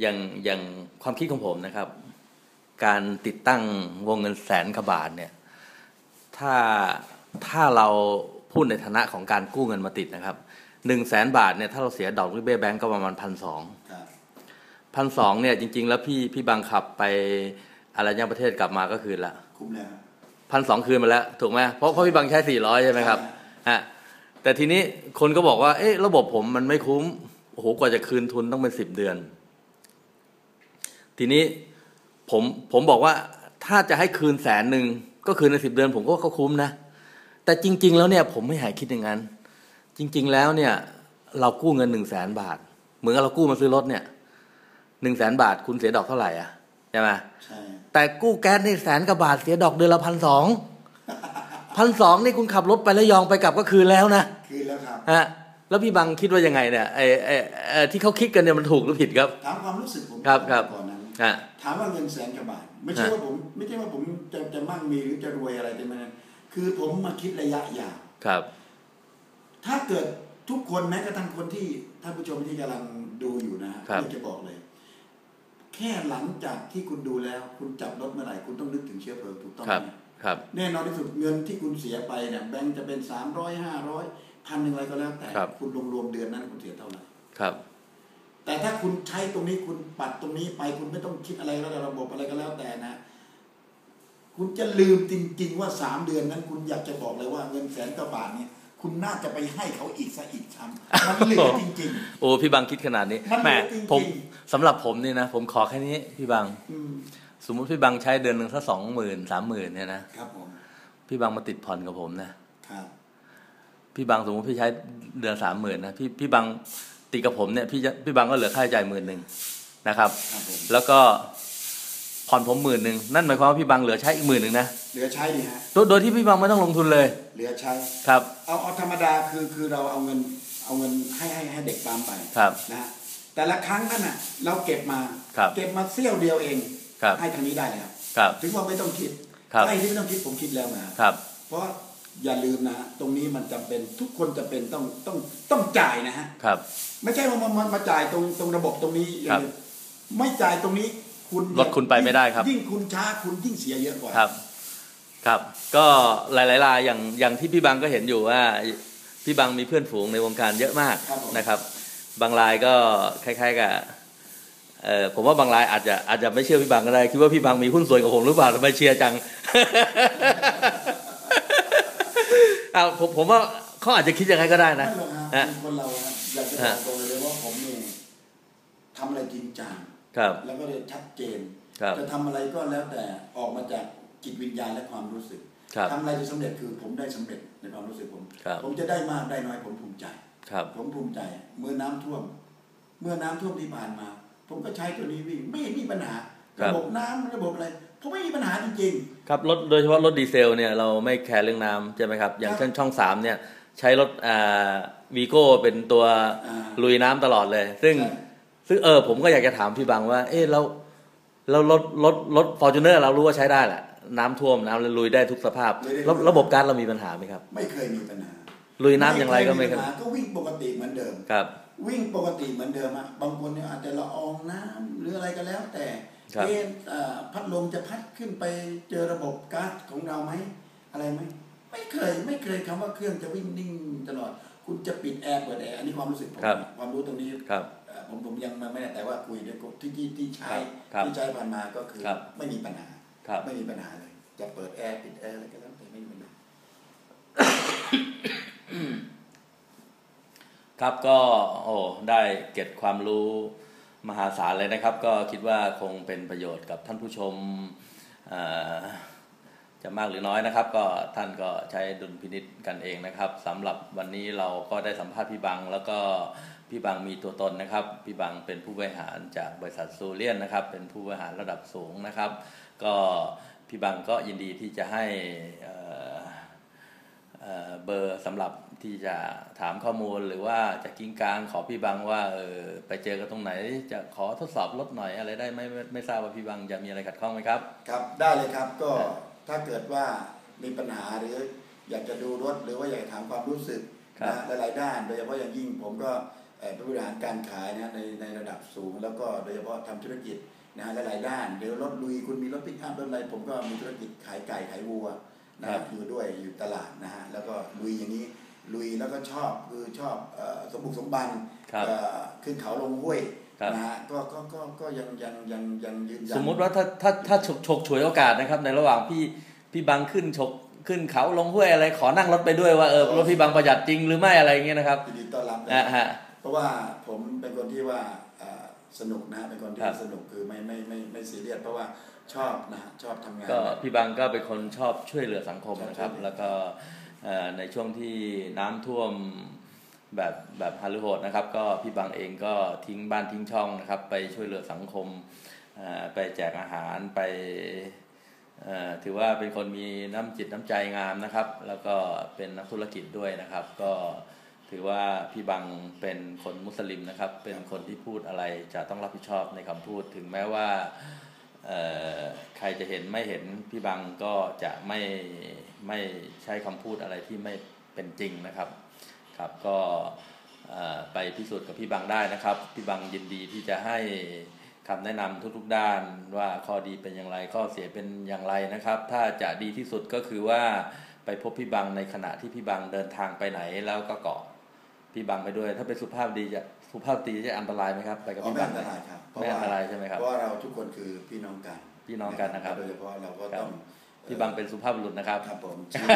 อย่างอย่างความคิดของผมนะครับ การติดตั้งวงเงินแสนกว่าบาทเนี่ยถ้าถ้าเราพูดในฐานะของการกู้เงินมาติดนะครับหนึ่งแสนบาทเนี่ยถ้าเราเสียดอกริเบ้แบงก์ก็ประมาณพันสองครับพันสองเนี่ยจริง ๆ แล้วพี่พี่บังขับไปอะไรเนี่ยประเทศกลับมาก็คืนละคุ้มแล้วพันสองคืนมาแล้ว ถูกไหมเพราะเพราะพี่บังใช้สี่ร้อยใช่ไหมครับฮะแต่ทีนี้คนก็บอกว่าเอ๊ะระบบผมมันไม่คุ้มโอ้โหกว่าจะคืนทุนต้องเป็นสิบเดือน ทีนี้ผมผมบอกว่าถ้าจะให้คืนแสนหนึ่งก็คืนในสิบเดือน ผมก็ว่าเขาคุ้มนะ แต่จริง ๆ แล้วเนี่ยผมไม่หายคิดอย่างนั้น จริง ๆ แล้วเนี่ยเรากู้เงินหนึ่งแสนบาท เหมือนกับเรากู้มาซื้อรถเนี่ยหนึ่งแสนบาทคุณเสียดอกเท่าไหร่อะใช่ไหมใช่แต่กู้แก๊สนี่แสนกว่าบาทเสียดอกเดือนละพันสองพันสองนี่คุณขับรถไประยองไปกลับก็คืนแล้วนะคืนแล้วครับฮะแล้วพี่บังคิดว่ายังไงเนี่ยไอ้ไอ้ไอ้ที่เขาคิดกันเนี่ยมันถูกหรือผิดครับถามความรู้สึกผมครับครับก่อนนั้นฮะ ถามว่าเงินแสนกว่าบาท ไม่ใช่ฮะว่าผม ไม่ใช่ว่าผมจะจะมั่งมีหรือจะรวยอะไรใช่ไหมนะคือผมมาคิดระยะยาวครับ ถ้าเกิดทุกคนแม้กระทั่งคนที่ท่านผู้ชมที่กำลังดูอยู่นะฮะครับอยากจะบอกเลย แค่หลังจากที่คุณดูแล้ว คุณจับรถเมื่อไหร่ คุณต้องนึกถึงเชื้อเพลิงถูกต้องครับไหมครับ แน่นอนที่สุดเงินที่คุณเสียไปเนี่ยแบงค์จะเป็นสามร้อยห้าร้อยพันหนึ่งอะไรก็แล้วแต่ครับคุณรวมรวมๆเดือนนั้นคุณเสียเท่าไหร่ครับ แต่ถ้าคุณใช้ตรงนี้คุณปัดตรงนี้ไป คุณไม่ต้องคิดอะไรแล้วแต่ระบบอะไรก็แล้วแต่นะ คุณจะลืมจริง ๆ ว่าสามเดือนนั้น คุณอยากจะบอกเลยว่าเงินแสนกว่าบาทเนี่ยคุณน่าจะไปให้เขาอีกซะอีกซ้ำมันเหลือจริงโอ้พี่บังคิดขนาดนี้มันแหมจริงๆผมสำหรับผมนี่นะผมขอแค่นี้พี่บังๆอืมสมมติพี่บังใช้เดือนหนึ่งสักสองหมื่นสามหมื่นเนี่ยนะครับผมพี่บังมาติดผ่อนกับผมนะครับพี่บังสมมติพี่ใช้เดือนสามหมื่นนะพี่พี่บัง ติดกับผมเนี่ยพี่จะพี่บังก็เหลือค่าใช้จ่ายหมื่นหนึ่งนะครับครับผมแล้วก็ผ่อนผมหมื่นหนึ่งนั่นหมายความว่าพี่บังเหลือใช้อีกหมื่นหนึ่งนะเหลือใช้ดีฮะโดยโดยที่พี่บังไม่ต้องลงทุนเลย เหลือใช้ครับเอาเอาธรรมดาคือคือเราเอาเงินเอาเงินให้ให้ให้เด็กตามไปครับนะฮะแต่ละครั้งนั่นน่ะ เราเก็บมาครับเก็บมาเสี้ยวเดียวเองครับให้ทางนี้ได้แล้วครับถึงว่าไม่ต้องคิดครับไอ้ที่ไม่ต้องคิดผมคิดแล้วนะครับเพราะ อย่าลืมนะฮะตรงนี้มันจำเป็นทุกคนจะเป็นต้องต้องต้องจ่ายนะฮะครับ ไม่ใช่ว่ามามามาจ่ายตรงตรงระบบตรงนี้อย่างเดียวไม่จ่ายตรงนี้คุณรถคุณไปไม่ได้ครับ ยิ่งคุณช้าคุณยิ่งเสียเยอะกว่าครับ ครับ ก็หลายๆรายอย่างอย่างที่พี่บังก็เห็นอยู่ว่า พี่บังมีเพื่อนฝูงในวงการเยอะมากครับผมนะครับ บางรายก็คล้าย ๆกับเออผมว่าบางรายอาจจะอาจจะไม่เชื่อพี่บังก็ได้คิดว่าพี่บังมีหุ้นส่วนกับผมหรือเปล่าทำไมเชียร์จัง อ้าวผมผมว่าเขาอาจจะคิดอย่างไรก็ได้นะไม่หรอกฮะฮะคือคนเราฮะอยากจะบอกตรงเลยว่าผมเนี่ยทำอะไรจริงจังครับ แล้วก็เลยชัดเจนครับจะทำอะไรก็แล้วแต่ออกมาจากจิตวิญญาณและความรู้สึกครับทำอะไรจะสำเร็จคือผมได้สำเร็จในความรู้สึกผมครับผมจะได้มากได้น้อยผมภูมิใจครับผมภูมิใจ เมื่อน้ำท่วม เมื่อน้ำท่วมที่ผ่านมา ผมก็ใช้ตัวนี้วิ่งไม่มีปัญหาครับระบบน้ำระบบอะไร ผมไม่มีปัญหาจริงครับรถโดยเฉพาะรถดีเซลเนี่ยเราไม่แคร์เรื่องน้ำใช่ไหมครับ อย่างเช่นช่องสามเนี่ยใช้รถอ่าวีโก้เป็นตัวอ่าลุยน้ำตลอดเลย ซึ่งใช่ซึ่งเออผมก็อยากจะถามพี่บังว่า เออเราเรารถรถรถฟอร์จูเนอร์เรารู้ว่าใช้ได้แหละน้ำท่วมน้ำลุยได้ทุกสภาพลุยได้ระระบบการเรามีปัญหาไหมครับๆไม่เคยมีปัญหาลุยน้ำอย่างไรก็ไม่เคคยรับปัญหาก็วิ่งปกติเหมือนเดิมครับ วิ่งปกติเหมือนเดิมอะบางคนเนี่ยอาจจะละอองน้ำหรืออะไรก็แล้วแต่ครับ เอ๊ะเอ่อพัดลมจะพัดขึ้นไปเจอระบบก๊าซของเราไหมอะไรไหมไม่เคยไม่เคยคำว่าเครื่องจะวิ่งนิ่งตลอด คุณจะปิดแอร์เปิดแอร์อันนี้ความรู้สึกผมครับความรู้ตรงนี้ครับเอ่อผมผมยังไม่แน่แต่ว่าคุยด้วยคนที่ที่ที่ใช้ครับที่ใช้ผ่านมาก็คือครับไม่มีปัญหาครับไม่มีปัญหาเลย จะเปิดแอร์ปิดแอร์อะไรก็แล้วแต่ไม่มีปัญหาครับก็โอ้ได้เก็บความรู้ มหาศาลเลยนะครับ ก็คิดว่าคงเป็นประโยชน์กับท่านผู้ชมจะมากหรือน้อยนะครับ ก็ท่านก็ใช้ดุลพินิษกันเองนะครับสำหรับวันนี้เราก็ได้สัมภาษณ์พี่บัง แล้วก็พี่บังมีตัวตนนะครับ พี่บังเป็นผู้บริหารจากบริษัทซูเลียนนะครับ เป็นผู้บริหารระดับสูงนะครับ ก็พี่บังก็ยินดีที่จะให้เบอร์สำหรับ ที่จะถามข้อมูลหรือว่าจะกิ้งกลางขอพี่บังว่าเออไปเจอกันตรงไหน จะขอทดสอบรถหน่อยอะไรได้ไหมไม่ไม่ทราบว่าพี่บังจะมีอะไรขัดข้องไหมครับ ครับได้เลยครับก็ถ้าเกิดว่ามีปัญหาหรืออยากจะดูรถหรือว่าอยากจะถามความรู้สึกครับนะหลายๆด้าน โดยเฉพาะอย่างยิ่งผมก็เอ่อผู้บริหารการขายนะในในระดับสูง แล้วก็โดยเฉพาะทำธุรกิจนะฮะหลายๆด้านเดี๋ยวรถลุยคุณมีรถปิกอัพรถอะไรผมก็มีธุรกิจขายไก่ขายวัวนะครัฮะบอยู่ด้วยอยู่ตลาดนะฮะแล้วก็ลุยอย่างนี้ ลุยแล้วก็ชอบคือชอบเอ่อสมบุกสมบันครับเอ่อขึ้นเขาลงห้วยครับนะฮะก็ก็ก็ก็ยังยังยังยังยืนยันสมมุติว่าถ้าถ้าถ้าฉกฉกฉวยโอกาสนะครับ ในระหว่างพี่พี่บังขึ้นฉกขึ้นเขาลงห้วยอะไรขอนั่งรถไปด้วยว่าเออรถพี่บังประหยัดจริงหรือไม่อะไรอย่างเงี้ยนะครับยินดีต้อนรับนะนะฮะเพราะว่าผมเป็นคนที่ว่าเอ่อสนุกนะฮะเป็นคนที่ครับสนุกคือไม่ไม่ไม่ไม่ซีเรียสเพราะว่าชอบนะฮะชอบทำงานก็พี่บังก็เป็นคนชอบช่วยเหลือสังคมนะครับชอบช่วยเหลือแล้วก็เอ่อ ในช่วงที่น้ำท่วมแบบแบบฮารุโหดนะครับ ก็พี่บังเองก็ทิ้งบ้านทิ้งช่องนะครับ ไปช่วยเหลือสังคมไปแจกอาหารไปถือว่าเป็นคนมีน้ำจิตน้ำใจงามนะครับ แล้วก็เป็นนักธุรกิจด้วยนะครับ ก็ถือว่าพี่บังเป็นคนมุสลิมนะครับ เป็นคนที่พูดอะไรจะต้องรับผิดชอบในคำพูดถึงแม้ว่า ใครจะเห็นไม่เห็นพี่บังก็จะไม่ไม่ใช้คำพูดอะไรที่ไม่เป็นจริงนะครับครับก็เอ่อไปพิสูจน์กับพี่บังได้นะครับ พี่บังยินดีที่จะให้คำแนะนำทุกๆด้านว่าข้อดีเป็นอย่างไรข้อเสียเป็นอย่างไรนะครับ ถ้าจะดีที่สุดก็คือว่าไปพบพี่บังในขณะที่พี่บังเดินทางไปไหนแล้วก็เกาะพี่บังไปด้วย ถ้าเป็นสุภาพดีจะสุภาพดีจะอันตรายไหมครับไปกับอ๋อพี่ไม่บังอันตรายครับเพราะไม่ว่าอันตรายใช่ไหมครับเพราะว่าเราทุกคนคือพี่น้องกันพี่น้องกันนะครับโดยเฉพาะเราก็ครับต้องพี่บังเป็นสุภาพบุรุษนะครับ ครับผมชื่อ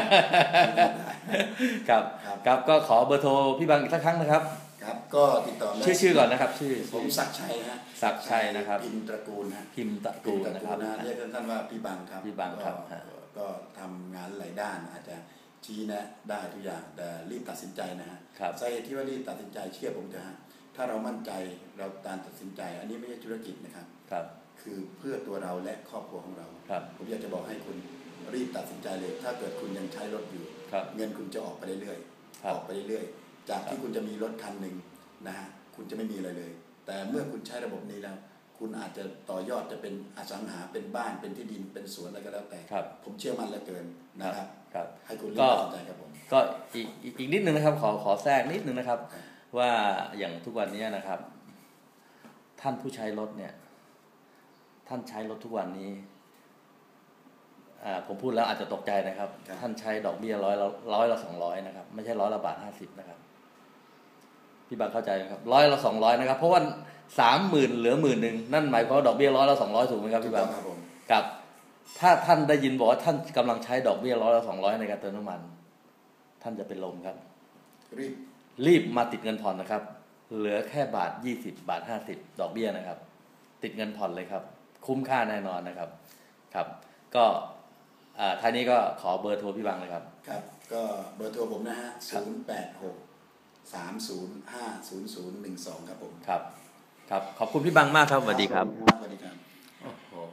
ครับครับครับก็ขอเบอร์โทรพี่บังอีกสักครั้งนะครับ ครับก็ติดต่อได้ชื่อชื่อก่อนนะครับ ชื่อผมศักดิ์ชัยฮะศักดิ์ชัยนะครับ พิมพ์ตระกูลฮะพิมพ์ตระพิกูมลพ์ตระนะกูครัลบนะเรียกสั้นๆว่าพี่บังครับพี่บังครับ ก็ฮะก็ทำงานหลายด้านอาจจะชี้แนะได้ทุกอย่างแต่รีบตัดสินใจนะฮะครับสาเหตุที่ว่ารีบตัดสินใจเชื่อผมเถอะฮะ ถ้าเรามั่นใจเราการตัดสินใจ อันนี้ไม่ใช่ธุรกิจนะครับ ครับ คือเพื่อตัวเราและครอบครัวของเรา ครับผมอยากจะบอกให้คุณรีบตัดสินใจเลย ถ้าเกิดคุณยังใช้รถอยู่ ครับ เงินคุณจะออกไปเรื่อยครับๆออกไปเรื่อยๆ จากที่คุณจะมีรถคันหนึ่งนะฮะคุณจะไม่มีอะไรเลย แต่เมื่อคุณใช้ระบบนี้แล้ว คุณอาจจะต่อยอดจะเป็นอสังหาเป็นบ้านเป็นที่ดินเป็นสวนอะไรก็แล้วแต่ ครับ ผมเชื่อมั่นเหลือเกินนะครับ ครับ ให้คุณรีก็บตัดสินใจครับผม ก็อีกอีกอีกนิดนึงนะครับ ขอขอแทรกนิดนึงนะครับ ครับ ว่าอย่างทุกวันนี้นะครับ ท่านผู้ใช้รถเนี่ย ท่านใช้รถทุกวันนี้อ่าผมพูดแล้วอาจจะตกใจนะครับ ท่านใช้ดอกเบี้ยร้อยละร้อยละสองร้อยนะครับ ไม่ใช่ร้อยละบาทห้าสิบนะครับพี่บางเข้าใจไหมครับร้อยละสองร้อยนะครับ เพราะว่าสามหมื่นเหลือหมื่นหนึ่งนั่นหมายความว่าดอกเบี้ยร้อยละสองร้อยถูกไหมครับถูกพี่ต้บาองงครับผมกับ ถ้าท่านได้ยินบอกว่าท่านกำลังใช้ดอกเบี้ยร้อยละสองร้อยในการเติมน้ำมัน ท่านจะเป็นลมครับรีบ รีบมาติดเงินผ่อนนะครับ เหลือแค่บาทยี่สิบาทห้าสิบดอกเบี้ยนะครับ ติดเงินผ่อนเลยครับ คุ้มค่าแน่นอนนะครับครับ ก็อ่าท้ายนี้ก็ขอเบอร์โทรพี่บังเลยครับ ครับ ก็เบอร์โทรผมนะฮะครับ0 8 6 3 0 5 0 0 1 2 ครับผม ครับ ครับ ขอบคุณพี่บังมากครับสวัสดีครับสวัสดีครับ